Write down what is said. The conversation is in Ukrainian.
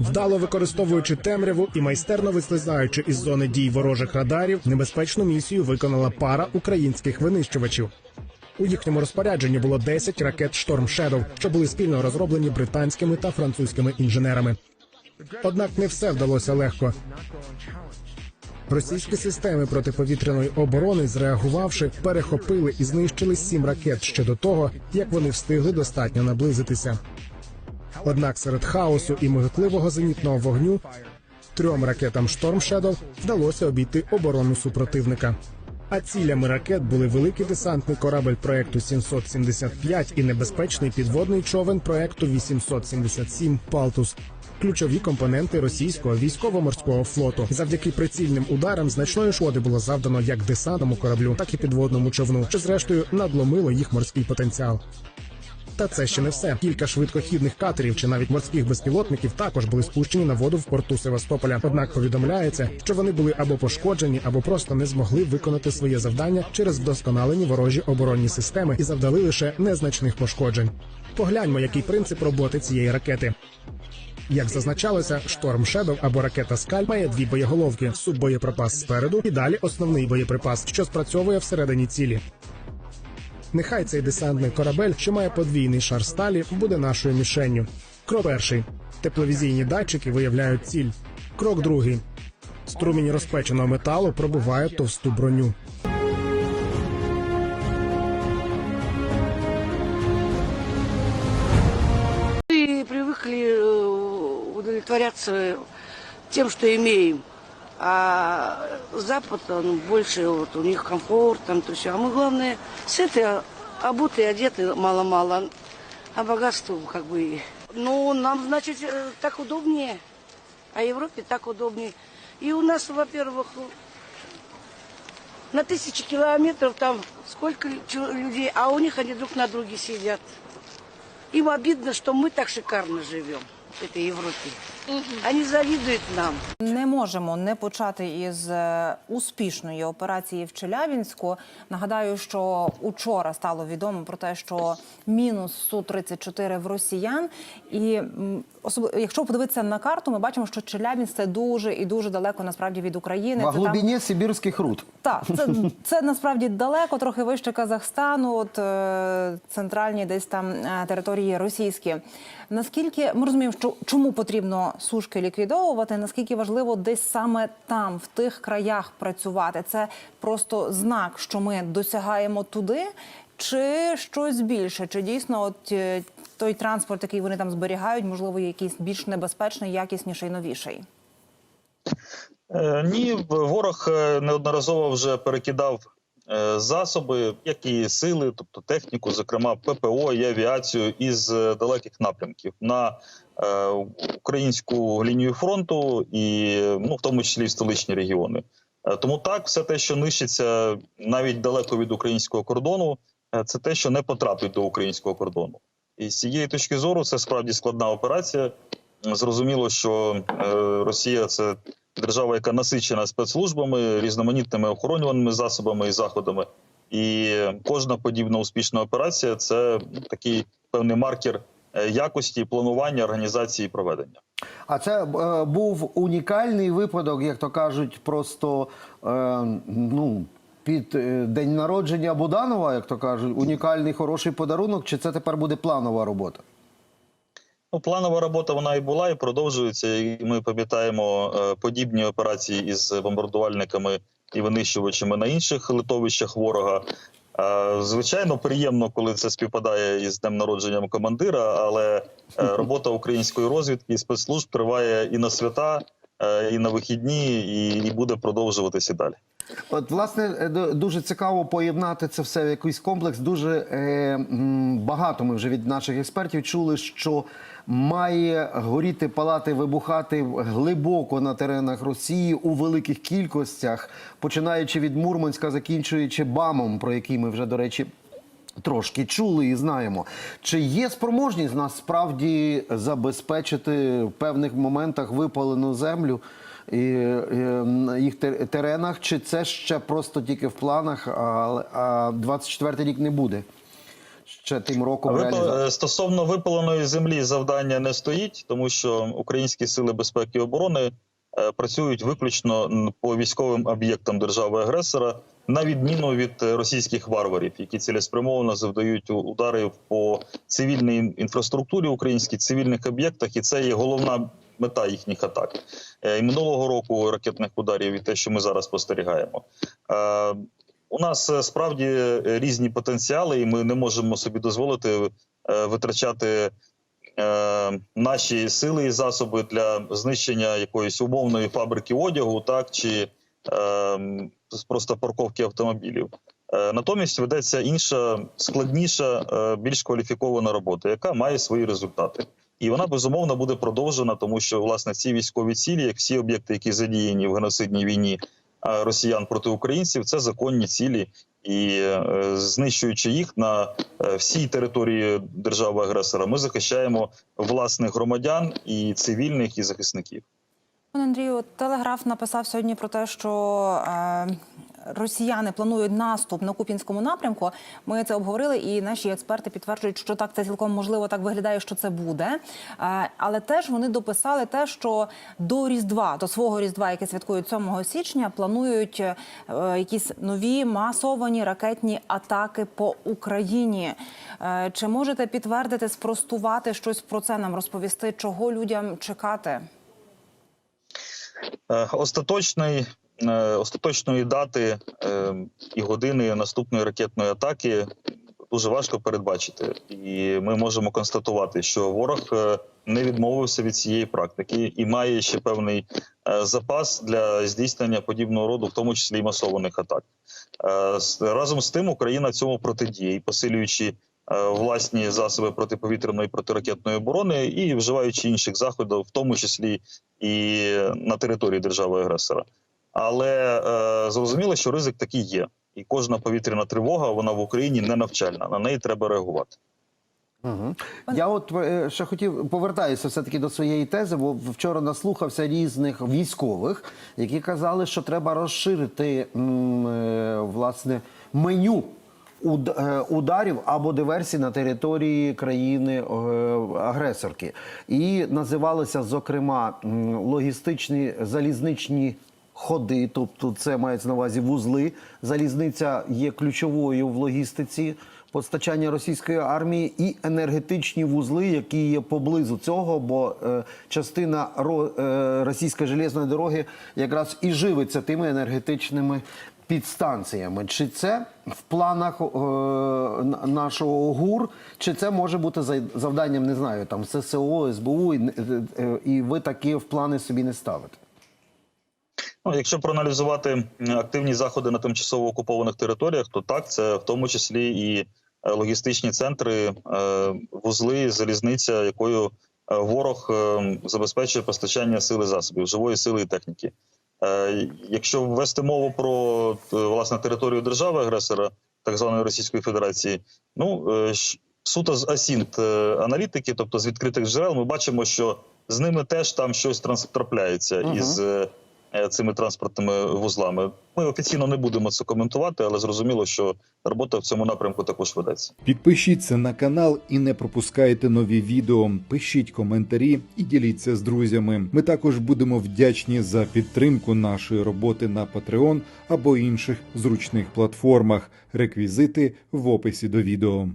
Вдало використовуючи темряву і майстерно вислизаючи із зони дій ворожих радарів, небезпечну місію виконала пара українських винищувачів. У їхньому розпорядженні було 10 ракет Шторм Shadow, що були спільно розроблені британськими та французькими інженерами. Однак не все вдалося легко. Російські системи протиповітряної оборони, зреагувавши, перехопили і знищили сім ракет ще до того, як вони встигли достатньо наблизитися. Однак серед хаосу і миготливого зенітного вогню трьом ракетам Шторм Shadow вдалося обійти оборону супротивника. А цілями ракет були великий десантний корабель проекту 775 і небезпечний підводний човен проекту 877 Палтус. Ключові компоненти російського військово-морського флоту. Завдяки прицільним ударам значної шкоди було завдано як десантному кораблю, так і підводному човну, що зрештою надломило їх морський потенціал. Та це ще не все. Кілька швидкохідних катерів чи навіть морських безпілотників також були спущені на воду в порту Севастополя. Однак повідомляється, що вони були або пошкоджені, або просто не змогли виконати своє завдання через вдосконалені ворожі оборонні системи і завдали лише незначних пошкоджень. Погляньмо, який принцип роботи цієї ракети. Як зазначалося, шторм Shadow або ракета Скаль має дві боєголовки: суббоєприпас спереду і далі основний боєприпас, що спрацьовує всередині цілі. Нехай цей десантний корабель, що має подвійний шар сталі, буде нашою мішенню. Крок перший. Тепловізійні датчики виявляють ціль. Крок другий. Струмінь розпеченого металу пробиває товсту броню. И привыкли э, удовлетворяться тем, что имеем. А Запад, он больше, вот у них комфорт, там, то все. А мы, главное, сыты, обуты, одеты мало-мало. А богатство, как бы, ну, нам, значит, э, так удобнее. А Европе так удобнее. И у нас, во-первых, на тысячи километров там сколько людей, а у них они друг на друге сидят. Им обидно, что мы так шикарно живем этой Европе. Они завидуют нам. Не можемо не почати із е, успішної операції в Челябінську. Нагадаю, що учора стало відомо про те, що мінус су 34 в росіян. І м, особ... якщо подивитися на карту, ми бачимо, що Челябінськ це дуже і дуже далеко насправді від України. Во Це там- глибині сибірських руд. Так, це, це насправді далеко, трохи вище Казахстану, от е, центральні десь там е, території російські. Наскільки ми розуміємо, що чому потрібно сушки ліквідовувати? Наскільки важливо десь саме там, в тих краях працювати? Це просто знак, що ми досягаємо туди, чи щось більше? Чи дійсно от е, той транспорт, який вони там зберігають, можливо, якийсь більш небезпечний, якісніший, новіший? Е, Ні, ворог е, неодноразово вже перекидав е, засоби, як і сили, тобто техніку, зокрема ППО і авіацію із далеких напрямків на українську лінію фронту і ну, в тому числі в столичні регіони. Тому так, все те, що нищиться навіть далеко від українського кордону, це те, що не потрапить до українського кордону. І з цієї точки зору це справді складна операція. Зрозуміло, що е, Росія це держава, яка насичена спецслужбами, різноманітними охоронюваними засобами і заходами. І кожна подібна успішна операція це ну, такий певний маркер е, якості планування, організації і проведення. А це е, був унікальний випадок, як то кажуть, просто е, ну, під е, день народження Буданова, як то кажуть, унікальний хороший подарунок, чи це тепер буде планова робота? Ну, планова робота вона і була, і продовжується. І ми пам'ятаємо е, подібні операції із бомбардувальниками і винищувачами на інших литовищах ворога. Е, Звичайно, приємно, коли це співпадає із днем народженням командира, але е, робота української розвідки і спецслужб триває і на свята, і на вихідні, і буде продовжуватися далі. От, власне, е, дуже цікаво поєднати це все в якийсь комплекс. Дуже е, багато ми вже від наших експертів чули, що має горіти, палати, вибухати глибоко на теренах Росії у великих кількостях, починаючи від Мурманська, закінчуючи Бамом, про який ми вже, до речі, Трошки чули і знаємо, чи є спроможність насправді забезпечити в певних моментах випалену землю їх теренах, чи це ще просто тільки в планах, а, а 24 рік не буде? ще тим роком Випал- реалізації? е, Стосовно випаленої землі завдання не стоїть, тому що українські сили безпеки і оборони е, працюють виключно по військовим об'єктам держави-агресора, на відміну від е, російських варварів, які цілеспрямовано завдають удари по цивільній інфраструктурі українській, цивільних об'єктах, і це є головна мета їхніх атак. Е, І минулого року ракетних ударів, і те, що ми зараз спостерігаємо. Е, у нас е, справді різні потенціали, і ми не можемо собі дозволити витрачати наші сили і засоби для знищення якоїсь умовної фабрики одягу, так чи просто парковки автомобілів. Натомість ведеться інша складніша, більш кваліфікована робота, яка має свої результати. І вона безумовно буде продовжена, тому що власне ці військові цілі, як всі об'єкти, які задіяні в геноцидній війні росіян проти українців, це законні цілі, і е, знищуючи їх на е, всій території держави-агресора, ми захищаємо власних громадян і цивільних, і захисників. Пане Андрію, телеграф написав сьогодні про те, що е, росіяни планують наступ на Купінському напрямку. Ми це обговорили, і наші експерти підтверджують, що так це цілком можливо так виглядає, що це буде. Е, але теж вони дописали те, що до Різдва, до свого Різдва, яке святкують 7 січня, планують е, якісь нові масовані ракетні атаки по Україні. Е, чи можете підтвердити, спростувати щось про це нам розповісти, чого людям чекати? Остаточний, остаточної дати е, і години наступної ракетної атаки дуже важко передбачити, і ми можемо констатувати, що ворог е, не відмовився від цієї практики і має ще певний е, запас для здійснення подібного роду, в тому числі і масованих атак. Е, Разом з тим Україна цьому протидіє, посилюючи е, власні засоби протиповітряної протиракетної оборони і вживаючи інших заходів, в тому числі і на території держави-агресора. Але е, зрозуміло, що ризик такий є, і кожна повітряна тривога вона в Україні не навчальна. На неї треба реагувати. Угу. Я от е, ще хотів повертаюся все таки до своєї тези, бо вчора наслухався різних військових, які казали, що треба розширити м, е, власне меню уд- е, ударів або диверсій на території країни е, агресорки. І називалися зокрема логістичні залізничні. Ходи, тобто це мається на увазі вузли. Залізниця є ключовою в логістиці постачання російської армії і енергетичні вузли, які є поблизу цього, бо е, частина ро, е, російської железної дороги якраз і живиться тими енергетичними підстанціями. Чи це в планах е, нашого ГУР, чи це може бути за- завданням, не знаю, там ССО, СБУ, і, е, е, і ви такі в плани собі не ставите? Ну, якщо проаналізувати активні заходи на тимчасово окупованих територіях, то так це в тому числі і е, логістичні центри, е, вузли, залізниця, якою е, ворог забезпечує постачання сили засобів, живої сили і техніки. Якщо ввести мову про власне територію держави агресора, так званої Російської Федерації, ну суто з асінт аналітики, тобто з відкритих джерел, ми бачимо, що з ними теж там щось трапляється Мгм. із цими транспортними вузлами. Ми офіційно не будемо це коментувати, але зрозуміло, що робота в цьому напрямку також ведеться. Підпишіться на канал і не пропускайте нові відео. Пишіть коментарі і діліться з друзями. Ми також будемо вдячні за підтримку нашої роботи на Patreon або інших зручних платформах. Реквізити в описі до відео.